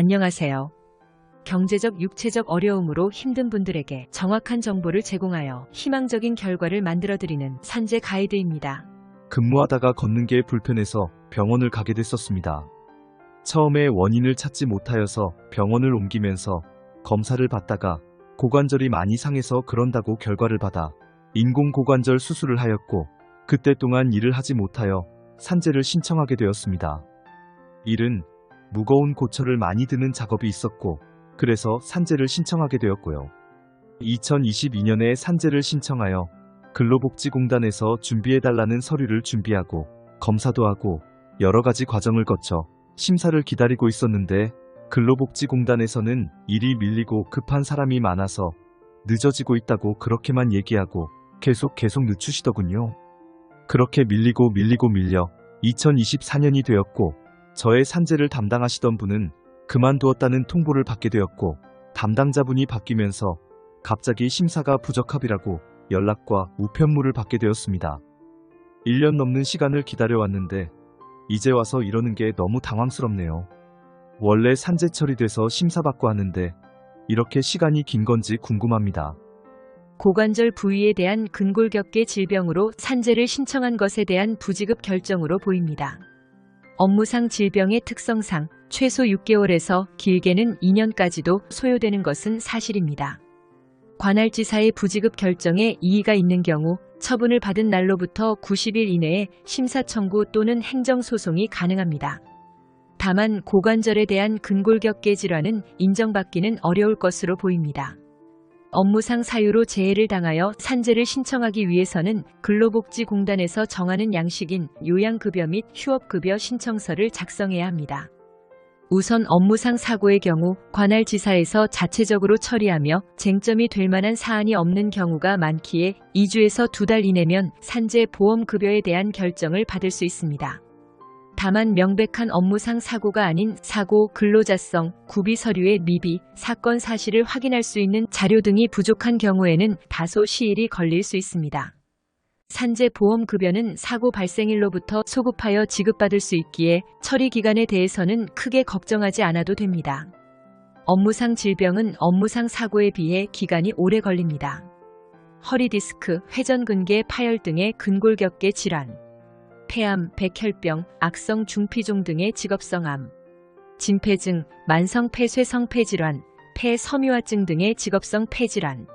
안녕하세요. 경제적, 육체적 어려움으로 힘든 분들에게 정확한 정보를 제공하여 희망적인 결과를 만들어드리는 산재 가이드입니다. 근무하다가 걷는 게 불편해서 병원을 가게 됐었습니다. 처음에 원인을 찾지 못하여서 병원을 옮기면서 검사를 받다가 고관절이 많이 상해서 그런다고 결과를 받아 인공고관절 수술을 하였고 그때 동안 일을 하지 못하여 산재를 신청하게 되었습니다. 일은 무거운 고철을 많이 드는 작업이 있었고 그래서 산재를 신청하게 되었고요. 2022년에 산재를 신청하여 근로복지공단에서 준비해달라는 서류를 준비하고 검사도 하고 여러 가지 과정을 거쳐 심사를 기다리고 있었는데 근로복지공단에서는 일이 밀리고 급한 사람이 많아서 늦어지고 있다고 그렇게만 얘기하고 계속 계속 늦추시더군요. 그렇게 밀리고 밀리고 밀려 2024년이 되었고 저의 산재를 담당하시던 분은 그만두었다는 통보를 받게 되었고 담당자분이 바뀌면서 갑자기 심사가 부적합이라고 연락과 우편물을 받게 되었습니다. 1년 넘는 시간을 기다려왔는데 이제 와서 이러는 게 너무 당황스럽네요. 원래 산재 처리돼서 심사받고 하는데 이렇게 시간이 긴 건지 궁금합니다. 고관절 부위에 대한 근골격계 질병으로 산재를 신청한 것에 대한 부지급 결정으로 보입니다. 업무상 질병의 특성상 최소 6개월에서 길게는 2년까지도 소요되는 것은 사실입니다. 관할지사의 부지급 결정에 이의가 있는 경우 처분을 받은 날로부터 90일 이내에 심사 청구 또는 행정 소송이 가능합니다. 다만 고관절에 대한 근골격계 질환은 인정받기는 어려울 것으로 보입니다. 업무상 사유로 재해를 당하여 산재를 신청하기 위해서는 근로복지공단에서 정하는 양식인 요양급여 및 휴업급여 신청서를 작성해야 합니다. 우선 업무상 사고의 경우 관할 지사에서 자체적으로 처리하며 쟁점이 될 만한 사안이 없는 경우가 많기에 2주에서 2달 이내면 산재 보험급여에 대한 결정을 받을 수 있습니다. 다만 명백한 업무상 사고가 아닌 사고, 근로자성, 구비 서류의 미비, 사건 사실을 확인할 수 있는 자료 등이 부족한 경우에는 다소 시일이 걸릴 수 있습니다. 산재 보험 급여는 사고 발생일로부터 소급하여 지급받을 수 있기에 처리 기간에 대해서는 크게 걱정하지 않아도 됩니다. 업무상 질병은 업무상 사고에 비해 기간이 오래 걸립니다. 허리 디스크, 회전근개 파열 등의 근골격계 질환, 폐암, 백혈병, 악성 중피종 등의 직업성 암, 진폐증, 만성 폐쇄성 폐질환, 폐섬유화증 등의 직업성 폐질환,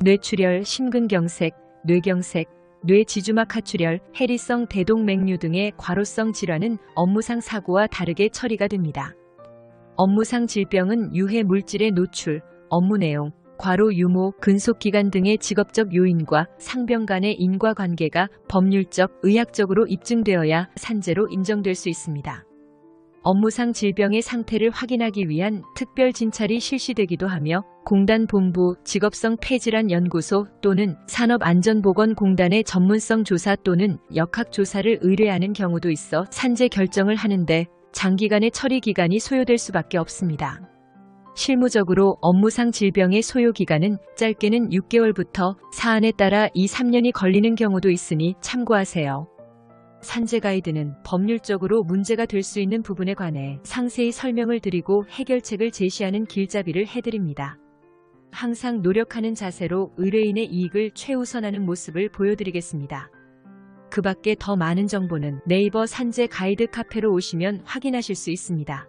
뇌출혈, 심근경색, 뇌경색, 뇌지주막 하출혈, 해리성 대동맥류 등의 과로성 질환은 업무상 사고와 다르게 처리가 됩니다. 업무상 질병은 유해 물질의 노출, 업무 내용, 과로 유무, 근속 기간 등의 직업적 요인과 상병 간의 인과관계가 법률적, 의학적으로 입증되어야 산재로 인정될 수 있습니다. 업무상 질병의 상태를 확인하기 위한 특별 진찰이 실시되기도 하며 공단 본부, 직업성 폐질환 연구소 또는 산업안전보건공단의 전문성 조사 또는 역학 조사를 의뢰하는 경우도 있어 산재 결정을 하는데 장기간의 처리 기간이 소요될 수밖에 없습니다. 실무적으로 업무상 질병의 소요 기간은 짧게는 6개월부터 사안에 따라 2, 3년이 걸리는 경우도 있으니 참고하세요. 산재 가이드는 법률적으로 문제가 될 수 있는 부분에 관해 상세히 설명을 드리고 해결책을 제시하는 길잡이를 해드립니다. 항상 노력하는 자세로 의뢰인의 이익을 최우선하는 모습을 보여드리겠습니다. 그 밖에 더 많은 정보는 네이버 산재 가이드 카페로 오시면 확인하실 수 있습니다.